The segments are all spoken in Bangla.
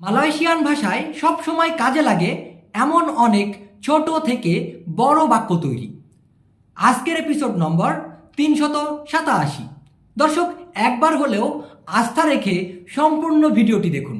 মালয়েশিয়ান ভাষায় সব সময় কাজে লাগে এমন অনেক ছোট থেকে বড় বাক্য তৈরি। আজকের এপিসোড নম্বর তিনশত সাতাশি। দর্শক, একবার হলেও আস্থা রেখে সম্পূর্ণ ভিডিওটি দেখুন।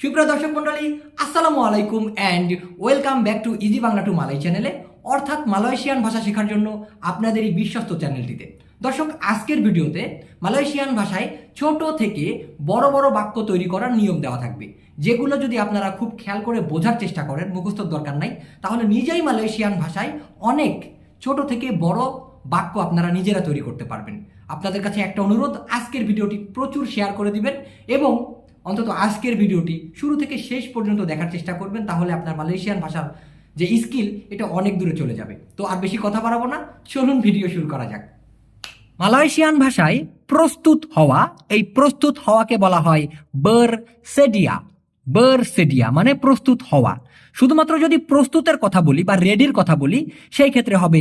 সুপ্রিয় দর্শক মণ্ডলী, আসসালামু আলাইকুম and welcome back to easy Bangla to Malay চ্যানেলে অর্থাৎ মালয়েশিয়ান ভাষা শেখার জন্য আপনাদের এই বিশ্বস্ত চ্যানেলটিতে দর্শক, আজকের ভিডিওতে মালয়েশিয়ান ভাষায় ছোট থেকে বড় বড় বাক্য তৈরি করার নিয়ম দেওয়া থাকবে। যেগুলো যদি আপনারা খুব খেয়াল করে বোঝার চেষ্টা করেন, মুখস্থর দরকার নাই, তাহলে নিজেই মালয়েশিয়ান ভাষায় অনেক ছোট থেকে বড় বাক্য আপনারা নিজেরা তৈরি করতে পারবেন। আপনাদের কাছে একটা অনুরোধ, আজকের ভিডিওটি প্রচুর শেয়ার করে দিবেন এবং অন্তত আজকের ভিডিওটি শুরু থেকে শেষ পর্যন্ত দেখার চেষ্টা করবেন, তাহলে আপনার মালয়েশিয়ান ভাষার যে স্কিল এটা অনেক দূরে চলে যাবে। তো আর বেশি কথা বাড়াবো না, চলুন ভিডিও শুরু করা যাক। মালয়েশিয়ান ভাষায় প্রস্তুত হওয়া এই প্রস্তুত হওয়াকে বলা হয় বার সেডিয়া। বার সেডিয়া মানে প্রস্তুত হওয়া। শুধুমাত্র যদি প্রস্তুতের কথা বলি বা রেডির কথা বলি সেই ক্ষেত্রে হবে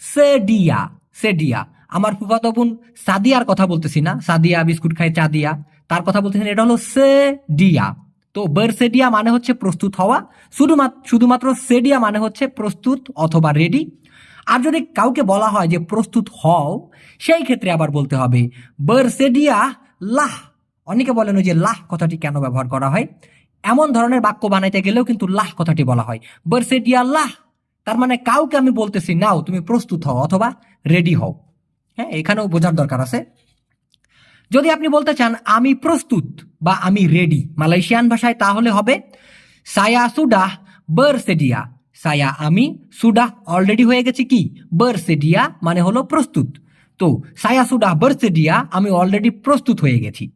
সেডিয়া সেডিয়া। আমার ফুফাতো বোন সাদিয়ার কথা বলতেছি না সাদিয়া বিস্কুট খায় চা দিয়া। তার কথা বলতেছি না, এটা হলো সেডিয়া। তো বার সেডিয়া মানে হচ্ছে প্রস্তুত হওয়া শুধুমাত্র শুধুমাত্র সেডিয়া মানে হচ্ছে প্রস্তুত অথবা রেডি আর যদি কাউকে বলা হয় যে প্রস্তুত হও, সেই ক্ষেত্রে আবার বলতে হবে, বারসেডিয়া লাহ। অনেকে বলেন যে লাহ কথাটি কেন ব্যবহার করা হয়? এমন ধরনের বাক্য বানাইতে গেলেও কিন্তু লাহ কথাটি বলা হয়। বারসেডিয়া লাহ। তার মানে কাউকে আমি বলতেছি, নাও, তুমি প্রস্তুত হও অথবা রেডি হও। হ্যাঁ এখানেও বোঝার দরকার আছে। যদি আপনি বলতে চান, আমি প্রস্তুত বা আমি রেডি। মালয়েশিয়ান ভাষায় তাহলে হবে সায়া সুডাহ বারসেডিয়া। সায়া আমি সুডাহ অলরেডি হয়ে গেছি কি? বারসেডিয়া মানে হলো প্রস্তুত। তো সায়া সুডাহ বারসেডিয়া আমি অলরেডি প্রস্তুত হয়ে গেছি।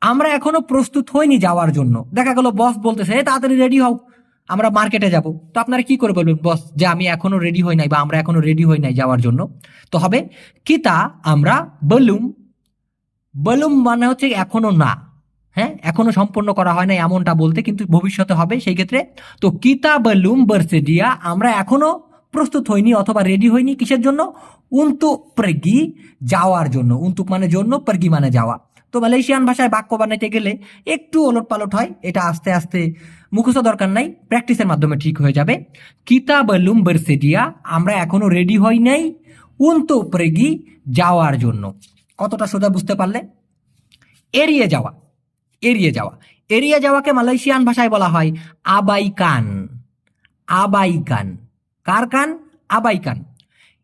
আমরা এখনও প্রস্তুত হইনি যাওয়ার জন্য। দেখা গেল বস বলতেছে "এ, তাড়াতাড়ি রেডি হও আমরা মার্কেটে যাব। তো আপনারা কি করে বলবেন বস যে আমি এখনও রেডি হই নাই বা আমরা এখনও রেডি হই নাই যাওয়ার জন্য? তো হবে কিতা আমরা বলুম। বলুম মানে হচ্ছে এখনও না। হ্যাঁ? এখনও সম্পন্ন করা হয় না এমনটা বলতে কিন্তু ভবিষ্যতে হবে। সেই ক্ষেত্রে তো কিতা বলুম বার্সেডিয়া, আমরা এখনও প্রস্তুত হইনি অথবা রেডি হইনি কিসের জন্য? উন্তু প্রেগি যাওয়ার জন্য। উন্তুক মানে জন্য, প্রেগি মানে যাওয়া। তো মালয়েশিয়ান ভাষায় বাক্য বানাইতে গেলে একটু ওলট পালট হয়, এটা আস্তে আস্তে মুখস্থ দরকার নাই, প্র্যাকটিসের মাধ্যমে ঠিক হয়ে যাবে। কিতা বলুম বার্সেডিয়া, আমরা এখনও রেডি হই নাই উন্তু প্রেগি যাওয়ার জন্য। কতটা সোজা বুঝতে পারলে? এড়িয়ে যাওয়া। এড়িয়ে যাওয়া। এড়িয়ে যাওয়াকে মালয়েশিয়ান ভাষায় বলা হয় আবাইকান আবাইকান কার কান? আবাইকান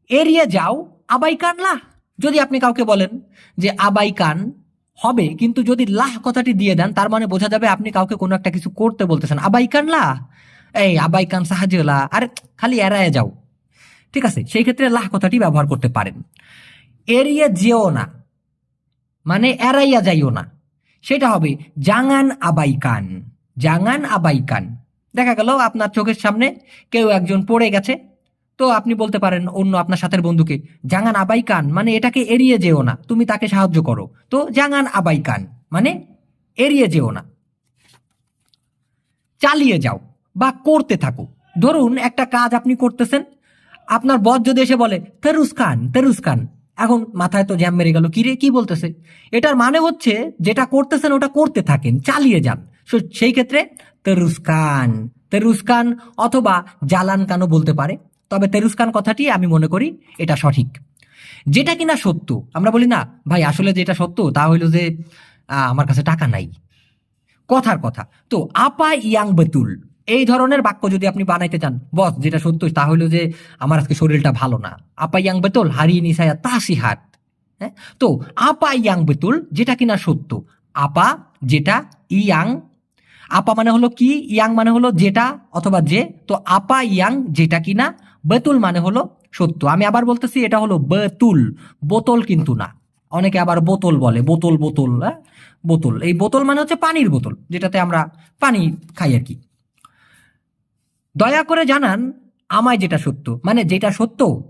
এড়িয়ে যাও আবাইকান লাহ। যদি আপনি কাউকে বলেন যে আবাইকান হবে, কিন্তু যদি লাহ কথাটি দিয়ে দেন, তার মানে বোঝা যাবে আপনি কাউকে কোনো একটা কিছু করতে বলতেছেন। আবাইকান লাহ। এই আবাইকান সাহায্য লা আরে, খালি এড়ায় যাও। ঠিক আছে, সেই ক্ষেত্রে লাহ কথাটি ব্যবহার করতে পারেন। এড়িয়ে যেও না। মানে এড়াইয়া যাইও না। সেটা হবে জাঙ্গান আবাইকান জাঙ্গান আবাইকান। দেখা গেল আপনার চোখের সামনে কেউ একজন পড়ে গেছে। তো আপনি বলতে পারেন অন্য আপনার সাথের বন্ধুকে জাঙ্গান আবাইকান মানে এটাকে এড়িয়ে যেও না, তুমি তাকে সাহায্য করো। তো জাঙ্গান আবাইকান মানে এড়িয়ে যেও না। চালিয়ে যাও বা করতে থাকো। ধরুন একটা কাজ আপনি করতেছেন, আপনার বস যদি এসে বলে, তেরুস খান তেরুস খান। এখন মাথায় তো জ্যাম মেরে গেল। কিরে কি বলতেছে? এটার মানে হচ্ছে যেটা করতেছেন ওটা করতে থাকেন, চালিয়ে যান। সেই ক্ষেত্রে তেরুস্কান তেরুস্কান অথবা জালান কানও বলতে পারে। তবে তেরুস্কান কথাটি আমি মনে করি এটা সঠিক। যেটা কিনা সত্য, আমরা বলি না, ভাই, আসলে যেটা সত্য, তা হইল যে আমার কাছে টাকা নাই। কথার কথা। তো আপা ইয়াং বেতুল এই ধরনের বাক্য যদি আপনি বানাইতে চান, বস, যেটা সত্য, তা হলো যে আমার আজকে শরীরটা ভালো না। আপা ইয়াং বেতুল, হারিয়ে নিসায়া তাসি হাত। হ্যাঁ? তো আপা ইয়াং বেতুল, যেটা কিনা সত্য, আপা যেটা ইয়াং, আপা মানে হলো কি, ইয়াং মানে হলো যেটা অথবা যে, তো আপা ইয়াং যেটা কিনা, বেতুল মানে হলো সত্য। আমি আবার বলতেছি, এটা হলো বেতুল, বোতল কিন্তু না। অনেকে আবার বোতল বলে, বোতল বোতল হ্যাঁ? বোতল, এই বোতল মানে হচ্ছে পানির বোতল, যেটাতে আমরা পানি খাই আর কি। দয়া করে জানান আমায় যেটা সত্য। মানে যেটা সত্য,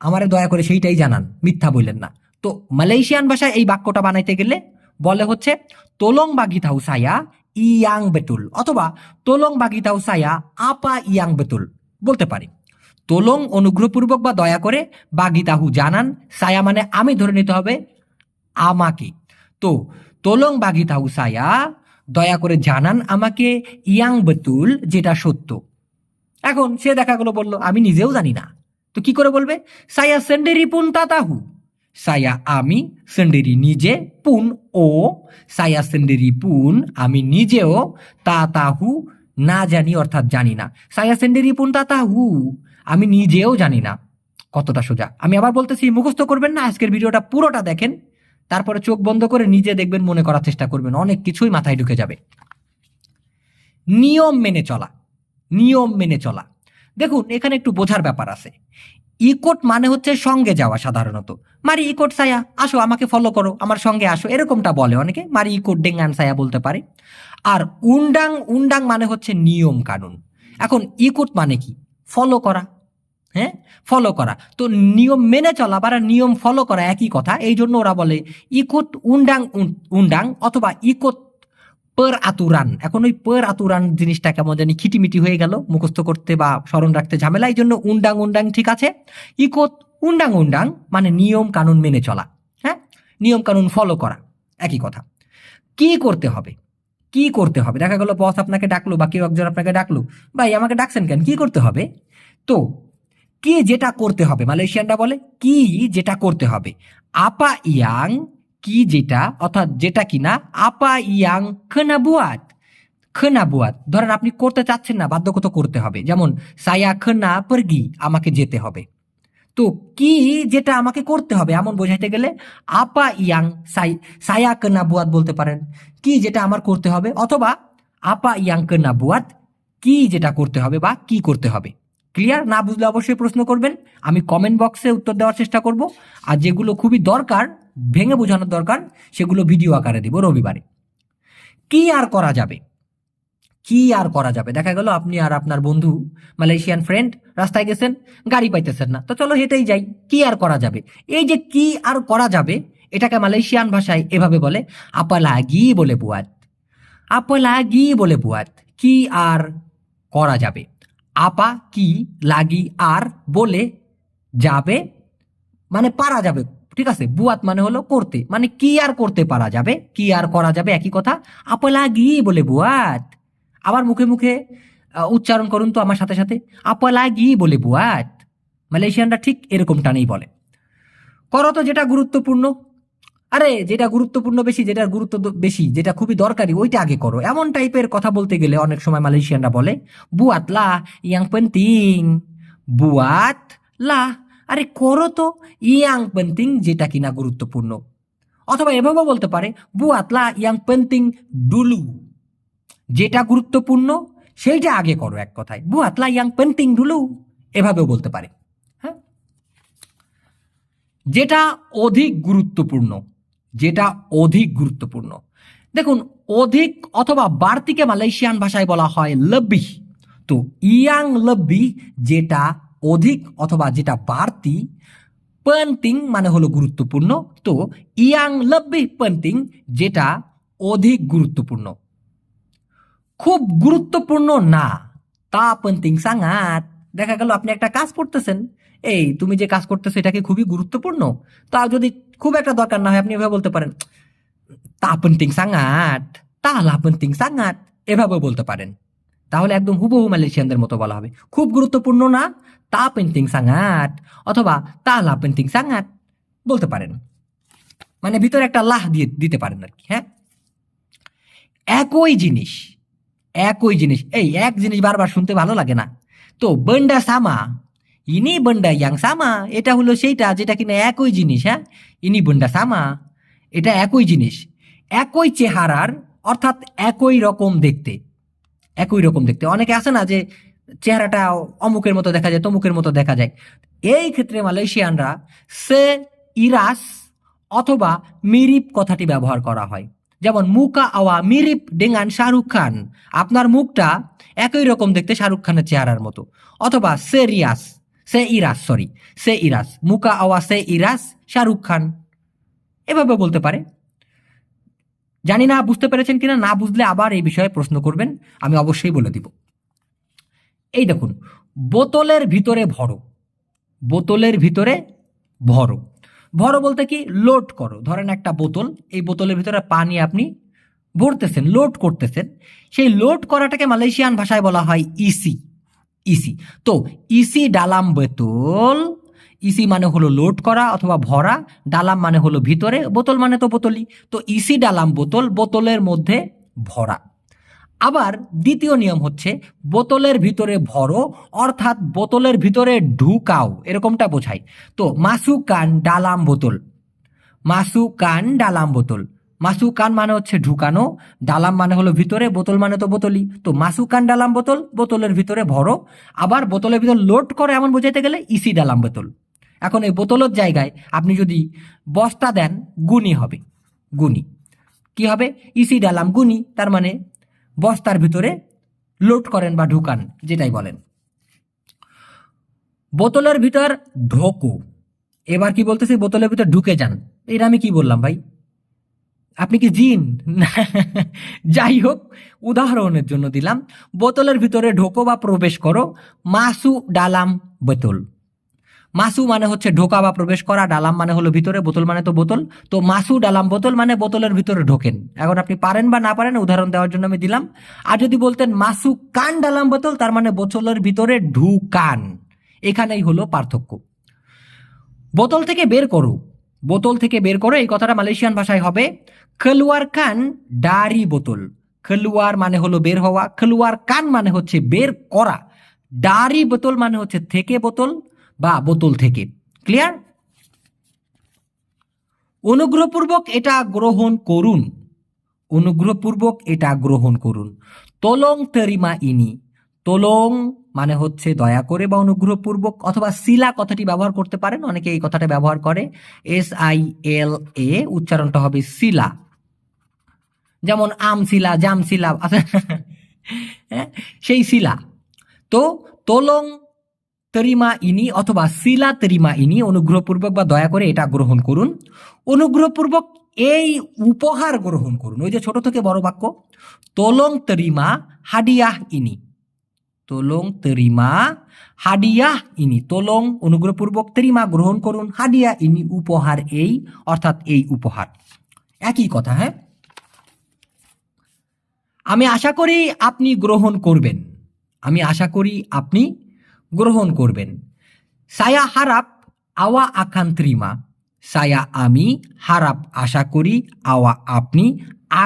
আমারে দয়া করে সেইটাই জানান, মিথ্যা বললেন না। তো মালয়েশিয়ান ভাষায় এই বাক্যটা বানাইতে গেলে বলে হচ্ছে, তোলং বাগিতাউ সায়া ইয়াং বেতুল অথবা, তোলং বাগিতাউ সায়া আপা ইয়াং বেতুল বলতে পারি। তোলং অনুগ্রহপূর্বক বা দয়া করে বাগিতাহু জানান, সায়া মানে আমি ধরে নিতে হবে আমাকে। তো, তোলং বাগিতাহু সায়া দয়া করে জানান আমাকে ইয়াং বেতুল, যেটা সত্য। এখন সে দেখা গেলো বলল, আমি নিজেও জানি না। তো কি করে বলবে? সায়া সেন্ডেরি পুন তাতাহু সায়া আমি সেন্ডেরি নিজে পুন ও। সায়া সেন্ডেরি পুন আমি নিজেও তাতাহু না জানি, অর্থাৎ জানি না। সায়া সেন্ডেরি পুন তাতাহু আমি নিজেও জানি না। কতটা সোজা। আমি আবার বলতেছি, মুখস্থ করবেন না, আজকের ভিডিওটা পুরোটা দেখেন। তারপরে চোখ বন্ধ করে নিজে দেখবেন, মনে করার চেষ্টা করবেন, অনেক কিছুই মাথায় ঢুকে যাবে। নিয়ম মেনে চলা। নিয়ম মেনে চলা। দেখুন, এখানে একটু বোঝার ব্যাপার আছে। ইকোট মানে হচ্ছে সঙ্গে যাওয়া সাধারণত। মারি ইকোট সায়া আসো, আমাকে ফলো করো, আমার সঙ্গে আসো, এরকমটা বলে অনেকে। মারি ইকোট, ডেঙ্গান সায়া বলতে পারে। আর উন্ডাং উন্ডাং মানে হচ্ছে নিয়ম কানুন। এখন ইকোট মানে কি? ফলো করা। হ্যাঁ? ফলো করা। তো নিয়ম মেনে চলা বা নিয়ম ফলো করা একই কথা। এই জন্য ওরা বলে ইকোট, উন্ডাং, উন- উন্ডাং অথবা ইকোট আতুরান এখন ওই পর আতুরান জিনিসটা কেমন জানি খিটিমিটি হয়ে গেল, মুখস্থ করতে বা স্মরণ রাখতে ঝামেলা এই জন্য উন্ডাং উন্ডাং ঠিক আছে। ইকোত উন্ডাং উন্ডাং মানে নিয়ম কানুন মেনে চলা হ্যাঁ? নিয়ম কানুন ফলো করা, একই কথা। কি করতে হবে? কি করতে হবে? দেখা গেল বস আপনাকে ডাকলো বা কেউ একজন আপনাকে ডাকলো, ভাই, আমাকে ডাকছেন কেন? কি করতে হবে? তো, কি যেটা করতে হবে? মালয়েশিয়ানরা বলে, কি যেটা করতে হবে? আপা ইয়াং কি যেটা, অর্থাৎ যেটা কিনা, আপা ইয়াং খেনা বুয়াত খেনা ধরেন আপনি করতে চাচ্ছেন না বাধ্যগত করতে হবে। যেমন, সায়া খেনা পরগি, আমাকে যেতে হবে। তো কি যেটা আমাকে করতে হবে, এমন বোঝাইতে গেলে আপা ইয়াং সাই, সায়া কেনা বুয়াত বলতে পারেন। কি যেটা আমার করতে হবে, অথবা আপা ইয়াং কেনা বুয়াত কি যেটা করতে হবে বা কি করতে হবে। ক্লিয়ার? না বুঝলে অবশ্যই প্রশ্ন করবেন। আমি কমেন্ট বক্সে উত্তর দেওয়ার চেষ্টা করব। আর যেগুলো খুবই দরকার ভেঙে বোঝানোর দরকার, সেগুলো ভিডিও আকারে দিব রবিবারে। কি আর করা যাবে? কি আর করা যাবে? দেখা গেল আপনি আর আপনার বন্ধু মালয়েশিয়ান ফ্রেন্ড রাস্তায় গেছেন, গাড়ি পাইতেছেন না। তো চলো হেঁটেই যাই, কি আর করা যাবে? এই যে কি আর করা যাবে, এটাকে মালয়েশিয়ান ভাষায় এভাবে বলে আপালাগি বলে বুয়াত। আপালাগি বলে বুয়াত, কি আর করা যাবে? আপা কি লাগি আর বলে যাবে মানে পারা যাবে। ঠিক আছে? বুয়াত মানে হলো করতে। মানে কি আর করতে পারা যাবে? কি আর করা যাবে? একই কথা? আপলাগি বলে বুয়াত। আবার মুখে মুখে উচ্চারণ করুন তো আমার সাথে সাথে। আপলাগি বলে বুয়াত। মালয়েশিয়ানরা ঠিক এরকমটা নেই বলে। করো তো যেটা গুরুত্বপূর্ণ। আরে, যেটা গুরুত্বপূর্ণ বেশি যেটা গুরুত্ব বেশি, যেটা খুবই দরকারি, ওইটা আগে করো। এমন টাইপের কথা বলতে গেলে অনেক সময় মালয়েশিয়ানরা বলে, বুয়াত লা ইয়াং পেন্টিং, বুয়াত লা আরে করো তো, ইয়াং পেন্টিং যেটা কিনা গুরুত্বপূর্ণ। অথবা এভাবেও বলতে পারে, বু আতলা ইয়াং পেন্টিং ডুলু। যেটা গুরুত্বপূর্ণ, সেইটা আগে করো এক কথায়। বুয়াত লা ইয়াং পেন্টিং ডুলু? এভাবেও বলতে পারে। হ্যাঁ? যেটা অধিক গুরুত্বপূর্ণ, যেটা অধিক গুরুত্বপূর্ণ। দেখুন, অধিক অথবা বাড়তিকে মালয়েশিয়ান ভাষায় বলা হয় লব্বি। তো ইয়াং লব্বি যেটা অধিক অথবা যেটা বাড়তি পেন্টিং মানে হলো গুরুত্বপূর্ণ। তো ইয়াং লব্বি পেন্টিং যেটা অধিক গুরুত্বপূর্ণ। খুব গুরুত্বপূর্ণ না, তা পেন্টিং সাঙাত। দেখা গেল আপনি একটা কাজ করতেছেন, এই তুমি যে কাজ করতেছো এটা কি খুবই গুরুত্বপূর্ণ। তা যদি খুব একটা দরকার না হয়, আপনি এভাবে বলতে পারেন, তা পেন্টিং সাঙাত তা লা পেন্টিং সাঙাত। এভাবে বলতে পারেন। তাহলে একদম হুবহু মালয়েশিয়ানদের মতো বলা হবে। খুব গুরুত্বপূর্ণ না? তা পেন্টিং সাঙাত অথবা তা লা পেন্টিং সাঙাত বলতে পারেন। মানে ভিতরে একটা লাহ দিয়ে দিতে পারেন আর কি হ্যাঁ? একই জিনিস একই জিনিস, এই এক জিনিস বারবার শুনতে ভালো লাগে না। তো বন্ডা সামা, ইনি বন্ডা ইয়াং সামা, এটা হলো সেইটা যেটা কিনা একই জিনিস হ্যাঁ? ইনি বন্ডা সামা, এটা একই জিনিস। একই চেহারার, অর্থাৎ একই রকম দেখতে। একই রকম দেখতে। অনেকে আছে না যে চেহারাটা অমুকের মতো দেখা যায়, তমুকের মতো দেখা যায়। এই ক্ষেত্রে মালয়েশিয়ানরা সে ইরাস অথবা মিরিপ কথাটি ব্যবহার করা হয়। যেমন, মুকা আওয়া মিরিপ ডেঙ্গান শাহরুখ খান। আপনার মুখটা একই রকম দেখতে শাহরুখ খানের চেহারার মতো। অথবা সে রিয়াস, সে ইরাস সরি সে ইরাস। মুকা আওয়া সে ইরাস, শাহরুখ খান। এভাবে বলতে পারে। জানি না, বুঝতে পেরেছেন কিনা, না বুঝলে আবার এই বিষয়ে প্রশ্ন করবেন, আমি অবশ্যই বলে দিব। এই দেখুন, বোতলের ভিতরে ভরো, বোতলের ভিতরে ভরো। ভরো বলতে কি, লোড করো। ধরেন একটা বোতল, এই বোতলের ভিতরে পানি আপনি ভরতেছেন, লোড করতেছেন। সেই লোড করাটাকে মালয়েশিয়ান ভাষায় বলা হয় ইসি ইসি। তো, ইসি ডালাম বোতল ইসি মানে হলো লোড করা অথবা ভরা, ডালাম মানে হলো ভিতরে, বোতল মানে তো বোতলই। তো ইসি ডালাম বোতল, বোতলের মধ্যে ভরা। আবার দ্বিতীয় নিয়ম হচ্ছে বোতলের ভিতরে ভরো, অর্থাৎ বোতলের ভিতরে ঢুকাও, এরকমটা বোঝায়। তো মাসু কান ডালাম বোতল মাসু কান ডালাম বোতল। মাসু কান মানে হচ্ছে ঢুকানো, ডালাম মানে হলো ভিতরে, বোতল মানে তো বোতলই। তো মাসু কান ডালাম বোতল, বোতলের ভিতরে ভরো। আবার বোতলের ভিতর লোড করে এমন বোঝাইতে গেলে ইসি ডালাম বোতল। এখন এই বোতলের জায়গায় আপনি যদি বস্তা দেন গুনি হবে। গুনি কি হবে? ইসি ডালাম গুনি তার মানে বস্তার ভিতরে লোড করেন বা ঢুকান, যেটাই বলেন। বোতলের ভিতর ঢোকো। এবার কি বলতেছি? বোতলের ভিতর ঢুকে যান। এটা আমি কি বললাম ভাই? আপনি কি জিন? যাই হোক, উদাহরণের জন্য দিলাম, বোতলের ভিতরে ঢোকো বা প্রবেশ করো, মাসু ডালাম বোতল। মাসু মানে হচ্ছে ঢোকা বা প্রবেশ করা, ডালাম মানে হলো ভিতরে, বোতল মানে তো বোতল। তো মাসু, ডালাম, বোতল মানে বোতলের ভিতরে ঢোকেন। এখন আপনি পারেন বা না পারেন, উদাহরণ দেওয়ার জন্য আমি দিলাম। আর যদি বলতেন মাসু কান, ডালাম, বোতল, তার মানে বোতলের ভিতরে ঢুকান। এখানেই হলো পার্থক্য। বোতল থেকে বের করো। বোতল থেকে বের করো, এই কথাটা মালয়েশিয়ান ভাষায় হবে। খেলুয়ার কান ডারি বোতল। খেলুয়ার মানে হলো বের হওয়া। খেলুয়ার কান মানে হচ্ছে বের করা। ডারি বোতল মানে হচ্ছে থেকে বোতল। বা বোতল থেকে। ক্লিয়ার অনুগ্রহপূর্বক এটা গ্রহণ করুন। অনুগ্রহপূর্বক এটা গ্রহণ করুন। তোলং তেরিমা ইনি। তোলং মানে হচ্ছে দয়া করে বা অনুগ্রহপূর্বক অথবা শিলা কথাটি ব্যবহার করতে পারেন। অনেকে এই কথাটা ব্যবহার করে। এস আই এল এ উচ্চারণটা হবে শিলা যেমন আম শিলা জাম শিলা হ্যাঁ, সেই শিলা তো তোলং তরিমা ইনি অথবা শিলা তরিমা ইনি অনুগ্রহপূর্বক বা দয়া করে এটা গ্রহণ করুন। অনুগ্রহপূর্বক এই উপহার গ্রহণ করুন। ওই যে ছোট থেকে বড় বাক্য, তোলং তরিমা হাডিয়াহ ইনি তোলং তরিমা হাডিয়াহ ইনি তোলং অনুগ্রহপূর্বক তরিমা গ্রহণ করুন। হাডিয়া ইনি উপহার এই, অর্থাৎ এই উপহার। একই কথা হ্যাঁ? আমি আশা করি আপনি গ্রহণ করবেন। আমি আশা করি আপনি গ্রহণ করবেন। সায়া হারাপ আওয়া আকান ত্রিমা সায়া আমি হারাপ আশা করি, আওয়া আপনি।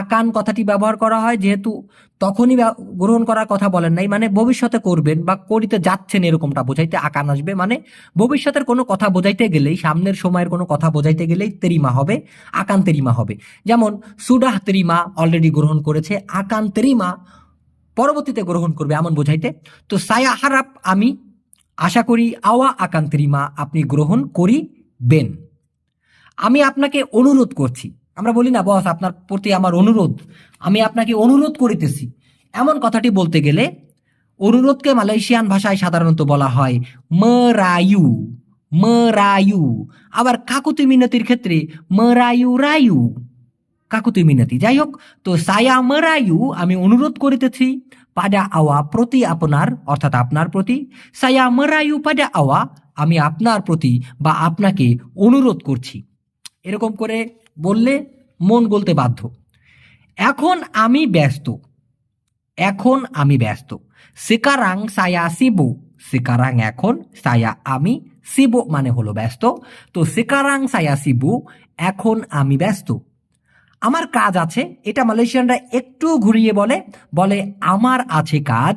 আকান কথাটি ব্যবহার করা হয় যেহেতু তখনই গ্রহণ করার কথা বলেন নাই মানে ভবিষ্যতে করবেন বা করিতে যাচ্ছেন এরকমটা বোঝাইতে আকান আসবে মানে ভবিষ্যতের কোনো কথা বোঝাইতে গেলেই, সামনের সময়ের কোনো কথা বোঝাইতে গেলেই তেরিমা হবে, আকান তেরিমা হবে। যেমন, সুডাহ তেরিমা অলরেডি গ্রহণ করেছে, আকান তেরিমা পরবর্তীতে গ্রহণ করবে, এমন বোঝাইতে। তো সায়া হারাপ আমি আশা করি আওয়া আকান্তরিমা আপনি গ্রহণ করিবেন। আমি আপনাকে অনুরোধ করছি। আমরা বলি না, বস, আপনার প্রতি আমার অনুরোধ। আমি আপনাকে অনুরোধ করিতেছি। এমন কথাটি বলতে গেলে অনুরোধকে মালয়েশিয়ান ভাষায় সাধারণত বলা হয়, মরায়ু মরায়ু। আবার কাকুতি মিনতির ক্ষেত্রে, মরায়ু, রায়ু। কাকুতি মিনতি। যাই হোক, তো সায়া মরায়ু আমি অনুরোধ করিতেছি। পাডা আওয়া প্রতি আপনার অর্থাৎ আপনার প্রতি সায়া মরায়ু পাডা আওয়া আমি আপনার প্রতি বা আপনাকে অনুরোধ করছি এরকম করে বললে মন গলতে বাধ্য এখন আমি ব্যস্ত এখন আমি ব্যস্ত সেকারাং সায়া সিবু সেকারাং এখন সায়া আমি সিবু মানে হলো ব্যস্ত তো সেকারাং সায়া সিবু এখন আমি ব্যস্ত আমার কাজ আছে, এটা মালয়েশিয়ানরা একটু ঘুরিয়ে বলে বলে, আমার আছে কাজ,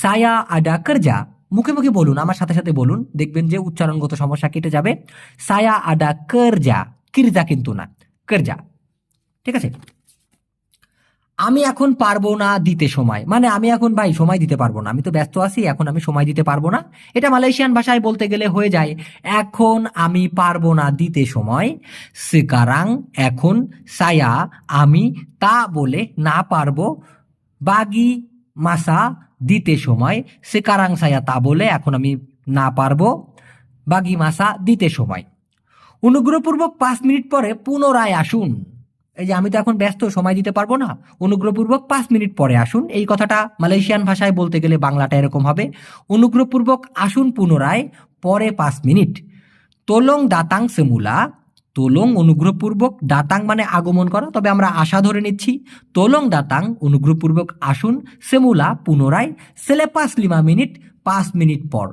সায়া আডা কারজা। মুখে মুখে বলুন, আমার সাথে সাথে বলুন, দেখবেন যে উচ্চারণগত সমস্যা কেটে যাবে। সায়া আডা করজা, কিরজা কিন্তু না, কারজা। ঠিক আছে? আমি এখন পারব না দিতে সময়। মানে আমি এখন ভাই সময় দিতে পারব না। আমি তো ব্যস্ত আছি, এখন আমি সময় দিতে পারব না। এটা মালয়েশিয়ান ভাষায় বলতে গেলে হয়ে যায়, এখন আমি পারব না দিতে সময় সেকারাং এখন সায়া আমি তা বলে না পারব, বাগি মাসা দিতে সময় সেকারাং সায়া তা বলে এখন আমি না পারব, বাগি মাসা দিতে সময়। অনুগ্রহপূর্বক পাঁচ মিনিট পরে পুনরায় আসুন। এই যে আমি তো এখন ব্যস্ত, সময় দিতে পারব না। অনুগ্রহপূর্বক পাঁচ মিনিট পরে আসুন। এই কথাটা মালয়েশিয়ান ভাষায় বলতে গেলে বাংলাটা এরকম হবে। অনুগ্রহপূর্বক আসুন পুনরায়, পরে পাঁচ মিনিট। তোলং দাতাং সেমুলা। তোলং অনুগ্রহপূর্বক দাতাং মানে আগমন করা, তবে আমরা আশা ধরে নিচ্ছি। তোলং দাতাং, অনুগ্রহপূর্বক আসুন। সেমুলা, পুনরায়, সেলেপাস লিমা মিনিট, পাঁচ মিনিট পর।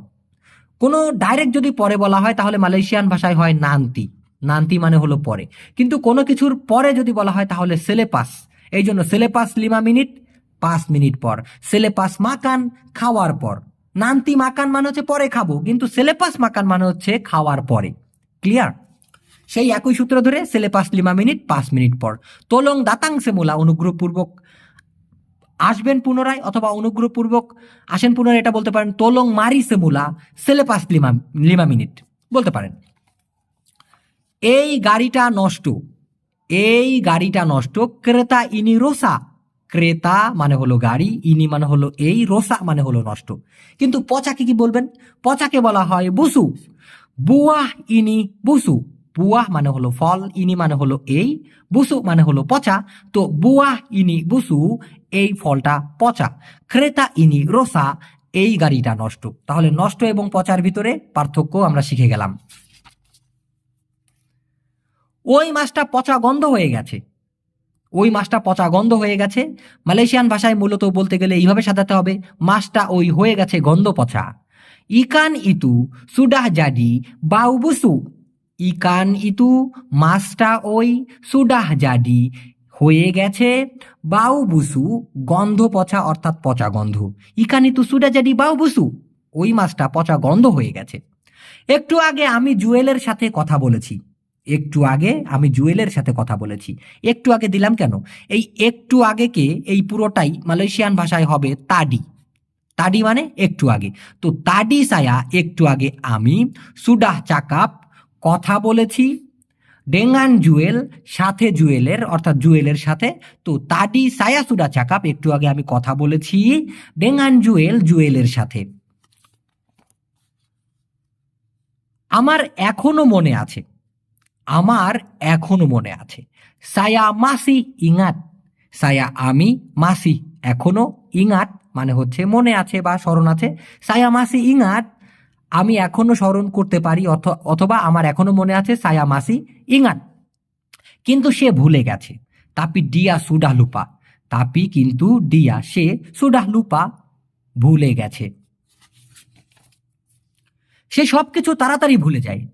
কোনো ডাইরেক্ট যদি পরে বলা হয়, তাহলে মালয়েশিয়ান ভাষায় হয় নান্তি। নান্তি মানে হলো পরে। কিন্তু কোনো কিছুর পরে যদি বলা হয় তাহলে সেলেপাস এই জন্য সেলেপাস লিমা মিনিট, পাঁচ মিনিট পর। সেলেপাস মাকান, খাওয়ার পর। নান্তি মাকান মানে হচ্ছে পরে খাব, কিন্তু সেলেপাস মাকান মানে হচ্ছে খাওয়ার পরে। ক্লিয়ার সেই একই সূত্র ধরে সেলেপাস লিমা মিনিট, পাঁচ মিনিট পর। তোলং দাতাং সেমুলা অনুগ্রহপূর্বক আসবেন পুনরায় অথবা অনুগ্রহপূর্বক আসেন পুনরায়, এটা বলতে পারেন, তোলং মারি সেমুলা সেলেপাস লিমা লিমা মিনিট। বলতে পারেন। এই গাড়িটা নষ্ট। এই গাড়িটা নষ্ট। ক্রেতা ইনি রোসা। ক্রেতা মানে হলো গাড়ি, ইনি মানে হলো এই, রোসা মানে হলো নষ্ট। কিন্তু পচাকে কি বলবেন? পচাকে বলা হয় বুসু। বুয়াহ ইনি বুসু। বুয়াহ মানে হলো ফল, ইনি মানে হলো এই, বুসু মানে হলো পচা। তো বুয়াহ ইনি বুসু, এই ফলটা পচা। ক্রেতা ইনি রোসা, এই গাড়িটা নষ্ট। তাহলে নষ্ট এবং পচার ভিতরে পার্থক্য আমরা শিখে গেলাম। ওই মাছটা পচা গন্ধ হয়ে গেছে। ওই মাছটা পচা গন্ধ হয়ে গেছে। মালয়েশিয়ান ভাষায় মূলত বলতে গেলে এইভাবে সাজাতে হবে, মাছটা ওই হয়ে গেছে গন্ধ পচা। ইকান ইতু সুডাহ জাডি বাউবুসু। ইকান ইতু মাছটা ওই সুডাহ জাডি হয়ে গেছে বাউ বুসু গন্ধ পচা অর্থাৎ পচা গন্ধ। ইকান ইতু সুডা জাডি বাউ বুসু ওই মাছটা পচা গন্ধ হয়ে গেছে। একটু আগে আমি জুয়েলের সাথে কথা বলেছি। একটু আগে আমি জুয়েলের সাথে কথা বলেছি। একটু আগে দিলাম কেন? এই একটু আগেকে এই পুরোটাই মালয়েশিয়ান ভাষায় হবে তাডি। তাডি মানে একটু আগে। তো তাডি সায়া একটু আগে আমি, সুডাহ চাকাপ, কথা বলেছি, ডেঙ্গান জুয়েল, সাথে জুয়েলের, অর্থাৎ জুয়েলের সাথে। তো তাডি সায়া সুডা চাকাপ, একটু আগে আমি কথা বলেছি, ডেঙ্গান জুয়েল, জুয়েলের সাথে। আমার এখনও মনে আছে আমার এখনও মনে আছে। সায়া মাসি ইঙাত। সায়া আমি মাসি, এখনও ইঙাত মানে হচ্ছে মনে আছে বা স্মরণ আছে। সায়া মাসি ইঙাত, আমি এখনও স্মরণ করতে পারি অথ- অথবা আমার এখনও মনে আছে সায়া মাসি ইঙাত। কিন্তু সে ভুলে গেছে। তাপি ডিয়া সুডাহ লুপা তাপি কিন্তু ডিয়া, সে সুডাহ লুপা ভুলে গেছে। সে সব কিছু তাড়াতাড়ি ভুলে যায়।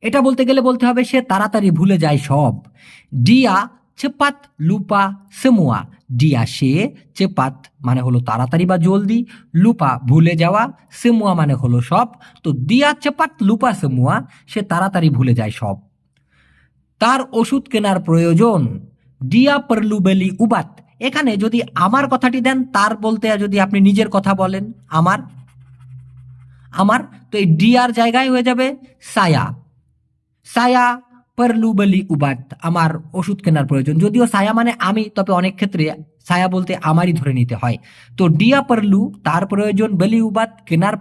এটা বলতে গেলে বলতে হবে সে তাড়াতাড়ি ভুলে যায় সব। ডিয়া চেপাত লুপা সেমুয়া। ডিয়া সে চেপাত মানে হলো তাড়াতাড়ি বা জলদি, লুপা ভুলে যাওয়া, সেমুয়া মানে হলো সব। তো দিয়া চেপাত, লুপা সেমুয়া, সে তাড়াতাড়ি ভুলে যায় সব। তার ওষুধ কেনার প্রয়োজন। ডিয়া পারলুবেলি উবাত। এখানে যদি আমার কথাটি দেন, তার বলতে যদি আপনি নিজের কথা বলেন, আমার। আমার, তো এই ডিয়ার জায়গায় হয়ে যাবে সায়া। সায়া পারলু বলি উবাদ, আমার ওষুধ কেনার প্রয়োজন। যদিও সায়া মানে আমি, তবে অনেক ক্ষেত্রে সায়া বলতে আমারই ধরে নিতে হয়। তো ডিয়া পারলু, তার প্রয়োজন বলি উবাদ কেনার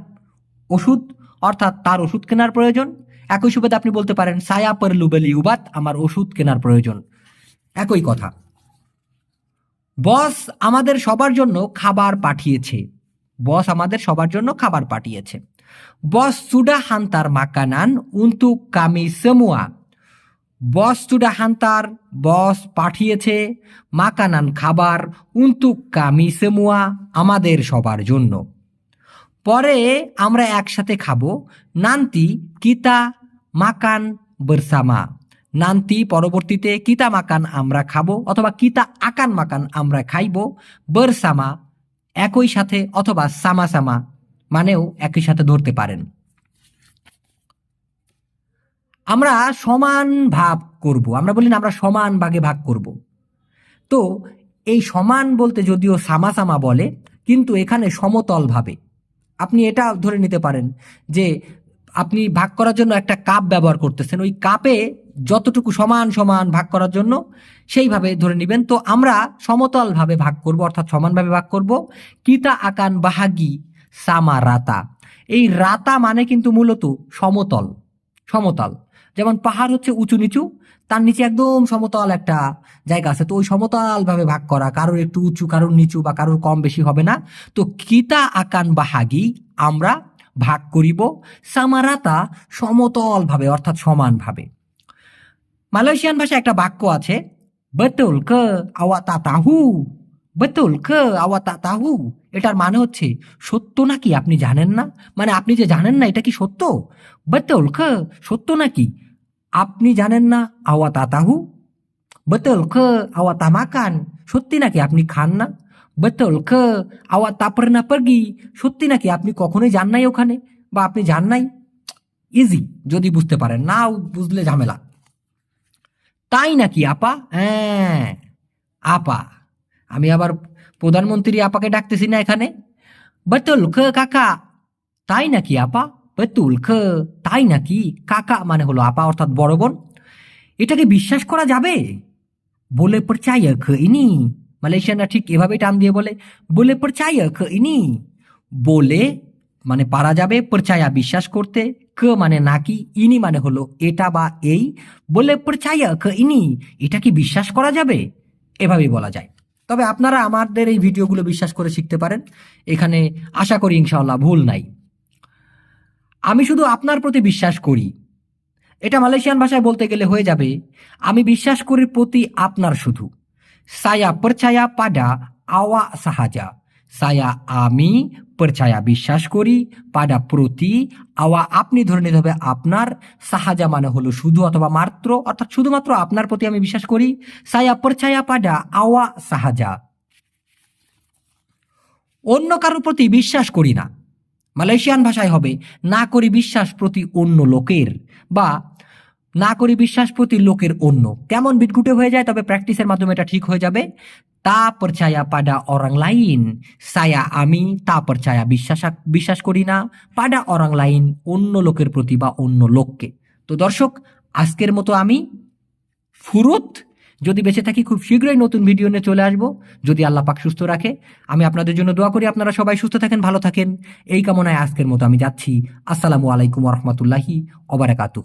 ওষুধ, অর্থাৎ তার ওষুধ কেনার প্রয়োজন। একই সুবাদে আপনি বলতে পারেন সায়া পারলু বলি উবাদ, আমার ওষুধ কেনার প্রয়োজন। একই কথা। বস আমাদের সবার জন্য খাবার পাঠিয়েছে। বস আমাদের সবার জন্য খাবার পাঠিয়েছে। Bos sudah hantar makanan untuk kami semua. Boss soda হান্তার বস পাঠিয়েছে মাকানান খাবার উন্তুক কামি সেমুয়া আমাদের সবার জন্য। পরে আমরা একসাথে খাব। নান্তি, কিতা, মাকান বেরসামা। নান্তি, পরবর্তীতে কিতা মাকান আমরা খাব অথবা কিতা আকান মাকান আমরা খাইব। বেরসামা, একই সাথে অথবা সামা সামা। মানেও একই সাথে ধরতে পারেন। আমরা সমান ভাগ করব। আমরা বলি না আমরা সমান ভাগে ভাগ করব। তো এই সমান বলতে যদিও সামা সামা বলে, কিন্তু এখানে সমতল ভাবে। আপনি এটা ধরে নিতে পারেন যে আপনি ভাগ করার জন্য একটা কাপ ব্যবহার করতেছেন। ওই কাপে যতটুকু সমান সমান ভাগ করার জন্য সেইভাবে ধরে নেবেন। তো আমরা সমতলভাবে ভাগ করব, অর্থাৎ সমানভাবে ভাগ করব। কিতা আকান বাহাগি সামা রাতা। এই রাতা মানে কিন্তু মূলত সমতল সমতল। যেমন পাহাড় হচ্ছে উঁচু নিচু, তার নিচে একদম সমতল একটা জায়গা আছে। তো ওই সমতল ভাবে ভাগ করা, কারোর একটু উঁচু, কারোর নিচু বা কারোর কম বেশি হবে না। তো কিতা আকান বাহাগি আমরা ভাগ করিব সামারাতা সমতল ভাবে অর্থাৎ সমান ভাবে মালয়েশিয়ান ভাষায় একটা বাক্য আছে বেতুল কে আওয়া তা তাহু বেতুল কে আওয়া তা তাহু এটার মানে হচ্ছে সত্য নাকি আপনি জানেন না মানে আপনি যে জানেন না এটা কি সত্য বেতুল কে সত্য নাকি আপনি জানেন না আওয়া তা তাহু বেতুল কে আওয়া তা মাকান সত্যি নাকি আপনি খান না বেতুল কে আওয়া তা পর্না পারগি সত্যি নাকি আপনি কখনোই যান নাই ওখানে বা আপনি যান নাই ইজি যদি বুঝতে পারেন না বুঝলে ঝামেলা তাই নাকি আপা হ্যাঁ আপা আমি আবার প্রধানমন্ত্রী আপাকে ডাকতেছি না এখানে? বেতুল খ কাকা, তাই নাকি আপা? বেতুল খ, তাই নাকি? কাকা মানে হলো আপা অর্থাৎ বড় বোন। এটাকে বিশ্বাস করা যাবে? বলে percaya ke ইনি। মালয়েশিয়ানরা ঠিক এভাবেই টান দিয়ে বলে বলে percaya ke ইনি। বলে মানে পারা যাবে percaya বিশ্বাস করতে। কে মানে নাকি, ইনি মানে হলো এটা বা এই। বলে percaya ke ইনি। এটা কি বিশ্বাস করা যাবে? এভাবেই বলা যায়। তবে আপনারা আমাদের এই ভিডিওগুলো বিশ্বাস করে শিখতে পারেন। এখানে আশা করি ইনশাআল্লাহ ভুল নাই। আমি শুধু আপনার প্রতি বিশ্বাস করি। এটা মালয়েশিয়ান ভাষায় বলতে গেলে হয়ে যাবে, আমি বিশ্বাস করি প্রতি আপনার শুধু। সায়া পরছায়া পাডা, আওয়া সাহাজা। সায়া আমি percaya বিশ্বাস করি, পাডা প্রতি আওয়া আপনি ধরে নিতে হবে আপনার সাহাযা মানে হলো শুধু অথবা মাত্র, অর্থাৎ শুধুমাত্র আপনার প্রতি আমি বিশ্বাস করি, সায়া percaya pada awak sahaja অন্য কারোর প্রতি বিশ্বাস করি না। মালয়েশিয়ান ভাষায় হবে, না করি বিশ্বাস প্রতি অন্য লোকের বা না করি বিশ্বাস প্রতি লোকের অন্য। কেমন বিটগুটে হয়ে যায়, তবে প্র্যাকটিসের মাধ্যমে এটা ঠিক হয়ে যাবে। তা percaya pada orang lain saya আমি, তা percaya বিশ্বাস বিশ্বাস করি না। পাডা orang lain অন্য লোকের প্রতি বা অন্য লোককে। তো দর্শক, আজকের মতো আমি ফুরুত। যদি বেঁচে থাকি, খুব শীঘ্রই নতুন ভিডিও নিয়ে চলে আসব। যদি আল্লাহ পাক সুস্থ রাখে, আমি আপনাদের জন্য দোয়া করি। আপনারা সবাই সুস্থ থাকেন, ভালো থাকেন। এই কামনায় আজকের মতো আমি যাচ্ছি। আসসালামু আলাইকুম রহমতুল্লাহি অবরাকাতু